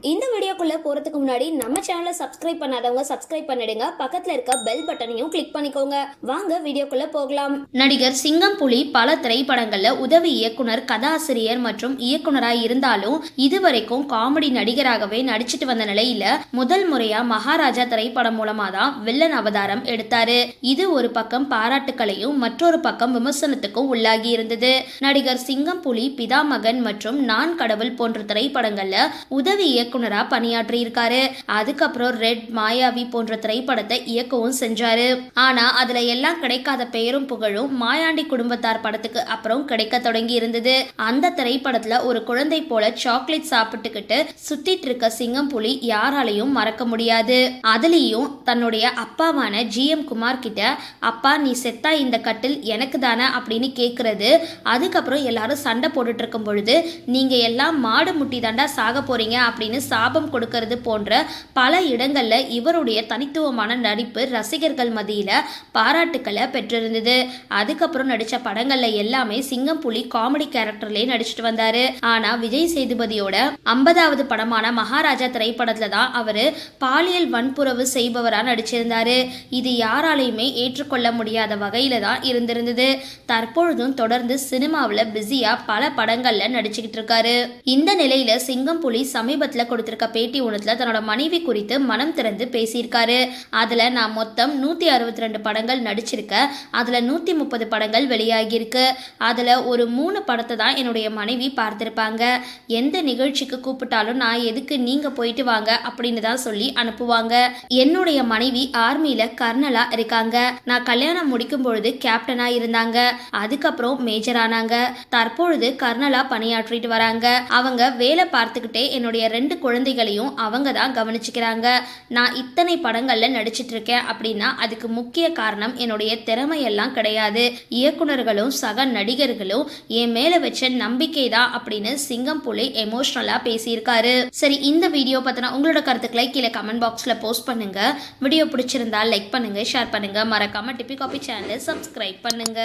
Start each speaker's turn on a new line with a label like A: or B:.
A: இந்த வீடியோக்குள்ளே போறதுக்கு முன்னாடி நம்ம சேனலை சப்ஸ்கிரைப் பண்ணாதவங்க சப்ஸ்கிரைப் பண்ணிடுங்க. பக்கத்துல இருக்க பெல் பட்டனையும் கிளிக் பண்ணிக்கோங்க. வாங்க வீடியோக்குள்ளே போகலாம்.
B: நடிகர் சிங்கம் புலி பல திரைப்படங்களில் உதவி இயக்குனர் கதாசிரியர் மற்றும் இயக்குனராக இருந்தாலும் இதுவரைக்கும் காமெடி நடிகராகவே நடிச்சிட்டு வந்த நிலையில முதல் முறையா மகாராஜா திரைப்படம் மூலமா தான் வில்லன் அவதாரம் எடுத்தாரு. இது ஒரு பக்கம் பாராட்டுக்களையும் மற்றொரு பக்கம் விமர்சனத்துக்கும் உள்ளாகி இருந்தது. நடிகர் சிங்கம் புலி பிதாமகன் மற்றும் நான் கடவுள் போன்ற திரைப்படங்கள்ல உதவி இயக்குனரா பணி இருக்காரு அதுக்கப்புறம் ரெட் மாயாவி போன்ற திரைப்படத்தை இயக்கவும் செஞ்சாரு. ஆனா அதுல எல்லாம் கிடைக்காத பெயரும் புகழும் மாயாண்டி குடும்பத்தார் படத்துக்கு அப்புறம் கிடைக்க தொடங்கி இருந்தது. அந்த திரைப்படத்துல ஒரு குழந்தை போல சாக்லேட் சாப்பிட்டுக்கிட்டு சுத்திட்டு இருக்க சிங்கம் புலி யாராலையும் மறக்க முடியாது. அதுலயும் தன்னுடைய அப்பாவான ஜி எம் குமார் கிட்ட அப்பா நீ செத்தா இந்த கட்டில் எனக்கு தானே? அப்படின்னு கேக்குறது. அதுக்கப்புறம் எல்லாரும் சண்டை போட்டுட்டு இருக்கும் பொழுது நீங்க எல்லாம் மாடு முட்டி தாண்டா சாக போறீங்க அப்படின்னு சாபம் கொடுக்கறது போன்ற பல இடங்களில் இவருடைய தனித்துவமான நடிப்பு ரசிகர்கள் மத்தியில பாராட்டுக்களை பெற்றிருந்தது. அதுக்கப்புறம் நடிச்ச படங்களில் எல்லாமே சிங்கம் புலி காமெடி கேரக்டர்லயே நடிச்சிட்டு வந்தாரு. ஆனா விஜய் சேதுபதியோட ஐம்பதாவது படமான மகாராஜா திரைப்படத்துல தான் அவரு பாலியல் வன்புறவு செய்பவரா நடிச்சிருந்தாரு. இது யாராலையுமே ஏற்றுக்கொள்ள முடியாத வகையில தான் இருந்திருந்தது. தற்பொழுதும் தொடர்ந்து சினிமாவில் பிஸியா பல படங்கள்ல நடிச்சுக்கிட்டு இருக்காரு. இந்த நிலையில சிங்கம் புலி சமீபத்தில் கொடுத்திருக்க பேட்டி ஒன்றுல தன்னோட மனைவி குறித்து மனம் திறந்து பேசியிருக்காரு. அதில் நான் மொத்தம் நூற்றி அறுபத்தி ரெண்டு படங்கள் நடிச்சிருக்கேன் அதில் நூற்றி முப்பது படங்கள் வெளியாகியிருக்கு. அதில் ஒரு மூணு படத்தை தான் என்னுடைய மனைவி பார்த்துருப்பாங்க. எந்த நிகழ்ச்சிக்கு கூப்பிட்டாலும் நான் எதுக்கு நீங்கள் போயிட்டு வாங்க அப்படின்னு தான் சொல்லி அனுப்புவாங்க. என்னுடைய மனைவி ஆர்மியில் கர்னலாக இருக்காங்க. நான் கல்யாணம் முடிக்கும் பொழுது கேப்டனாக இருந்தாங்க. அதுக்கப்புறம் மேஜர் ஆனாங்க. தற்பொழுது கர்னலாக பணியாற்றிட்டு வராங்க. அவங்க வேலை பார்த்துக்கிட்டே என்னுடைய ரெண்டு விஷயங்களையும் அவங்க தான் கவனிச்சுக்கிறாங்க. நான் இத்தனை படங்கள்ல நடிச்சிட்டு இருக்கேன் அப்படின்னா அதுக்கு முக்கிய காரணம் என்னுடைய திறமையெல்லாம் கிடையாது. இயக்குனர்களும் சக நடிகர்களும் என் மேல வச்ச நம்பிக்கை தான் அப்படின்னு சிங்கம் புலி எமோஷனலா பேசியிருக்காரு. சரி இந்த வீடியோ பத்தின உங்களோட கருத்துக்களை கீழே கமெண்ட் பாக்ஸ்ல போஸ்ட் பண்ணுங்க. வீடியோ பிடிச்சிருந்தா லைக் பண்ணுங்க ஷேர் பண்ணுங்க. மறக்காம டிபி காபி சேனலை சப்ஸ்கிரைப் பண்ணுங்க.